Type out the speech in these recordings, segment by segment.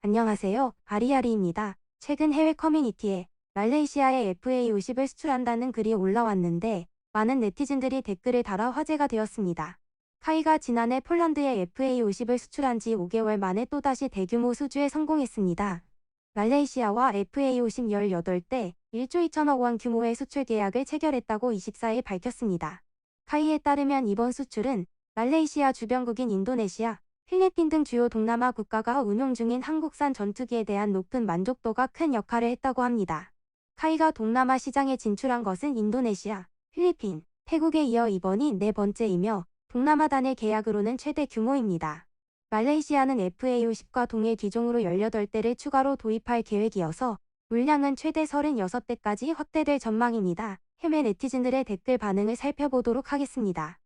안녕하세요. 아리아리입니다. 최근 해외 커뮤니티에 말레이시아에 FA50을 수출한다는 글이 올라왔는데 많은 네티즌들이 댓글을 달아 화제가 되었습니다. 카이가 지난해 폴란드에 FA50을 수출한 지 5개월 만에 또다시 대규모 수주에 성공했습니다. 말레이시아와 FA50 18대 1조 2천억 원 규모의 수출 계약을 체결했다고 24일 밝혔습니다. 카이에 따르면 이번 수출은 말레이시아 주변국인 인도네시아, 필리핀 등 주요 동남아 국가가 운용 중인 한국산 전투기에 대한 높은 만족도가 큰 역할을 했다고 합니다. 카이가 동남아 시장에 진출한 것은 인도네시아, 필리핀, 태국에 이어 이번이 네 번째이며 동남아 단의 계약으로는 최대 규모입니다. 말레이시아는 FA50과 동일 기종으로 18대를 추가로 도입할 계획이어서 물량은 최대 36대까지 확대될 전망입니다. 해외 네티즌들의 댓글 반응을 살펴보도록 하겠습니다.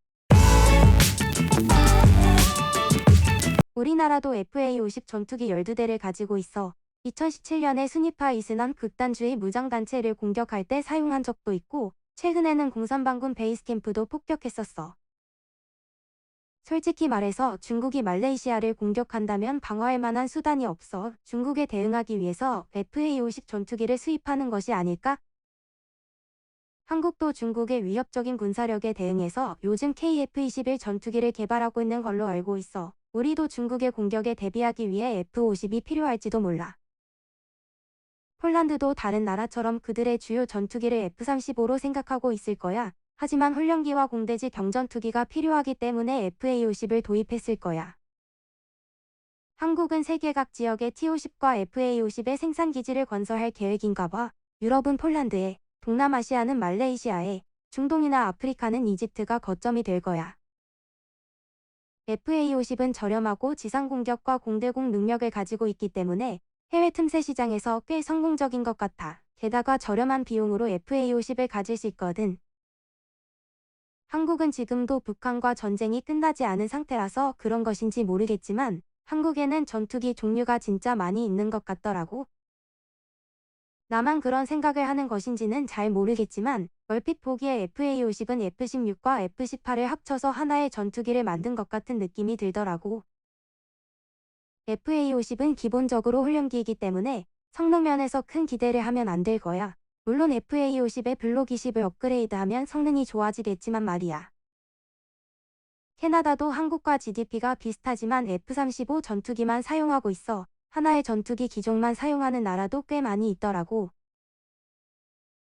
우리나라도 FA50 전투기 12대를 가지고 있어 2017년에 순위파 이스남 극단주의 무장단체를 공격할 때 사용한 적도 있고 최근에는 공산방군 베이스캠프도 폭격했었어. 솔직히 말해서 중국이 말레이시아를 공격한다면 방어할 만한 수단이 없어 중국에 대응하기 위해서 FA50 전투기를 수입하는 것이 아닐까? 한국도 중국의 위협적인 군사력에 대응해서 요즘 KF-21 전투기를 개발하고 있는 걸로 알고 있어 우리도 중국의 공격에 대비하기 위해 F-50이 필요할지도 몰라. 폴란드도 다른 나라처럼 그들의 주요 전투기를 F-35로 생각하고 있을 거야. 하지만 훈련기와 공대지 경전투기가 필요하기 때문에 FA-50을 도입했을 거야. 한국은 세계 각 지역에 T-50과 FA-50의 생산 기지를 건설할 계획인가 봐. 유럽은 폴란드에, 동남아시아는 말레이시아에, 중동이나 아프리카는 이집트가 거점이 될 거야. FA-50은 저렴하고 지상 공격과 공대공 능력을 가지고 있기 때문에 해외 틈새 시장에서 꽤 성공적인 것 같아. 게다가 저렴한 비용으로 FA-50을 가질 수 있거든. 한국은 지금도 북한과 전쟁이 끝나지 않은 상태라서 그런 것인지 모르겠지만 한국에는 전투기 종류가 진짜 많이 있는 것 같더라고. 나만 그런 생각을 하는 것인지는 잘 모르겠지만 얼핏 보기에 FA-50은 F-16과 F-18을 합쳐서 하나의 전투기를 만든 것 같은 느낌이 들더라고. FA-50은 기본적으로 훈련기이기 때문에 성능 면에서 큰 기대를 하면 안 될 거야. 물론 FA-50의 블록 20을 업그레이드하면 성능이 좋아지겠지만 말이야. 캐나다도 한국과 GDP가 비슷하지만 F-35 전투기만 사용하고 있어 하나의 전투기 기종만 사용하는 나라도 꽤 많이 있더라고.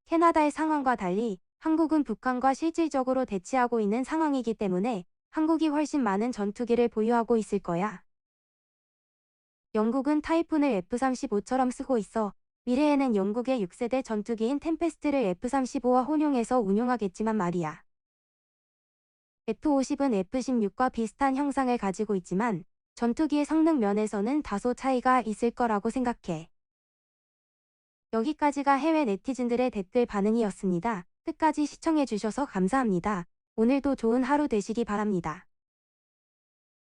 캐나다의 상황과 달리 한국은 북한과 실질적으로 대치하고 있는 상황이기 때문에 한국이 훨씬 많은 전투기를 보유하고 있을 거야. 영국은 타이푼을 F-35처럼 쓰고 있어 미래에는 영국의 6세대 전투기인 템페스트를 F-35와 혼용해서 운용하겠지만 말이야. F-50은 F-16과 비슷한 형상을 가지고 있지만 전투기의 성능 면에서는 다소 차이가 있을 거라고 생각해. 여기까지가 해외 네티즌들의 댓글 반응이었습니다. 끝까지 시청해주셔서 감사합니다. 오늘도 좋은 하루 되시기 바랍니다.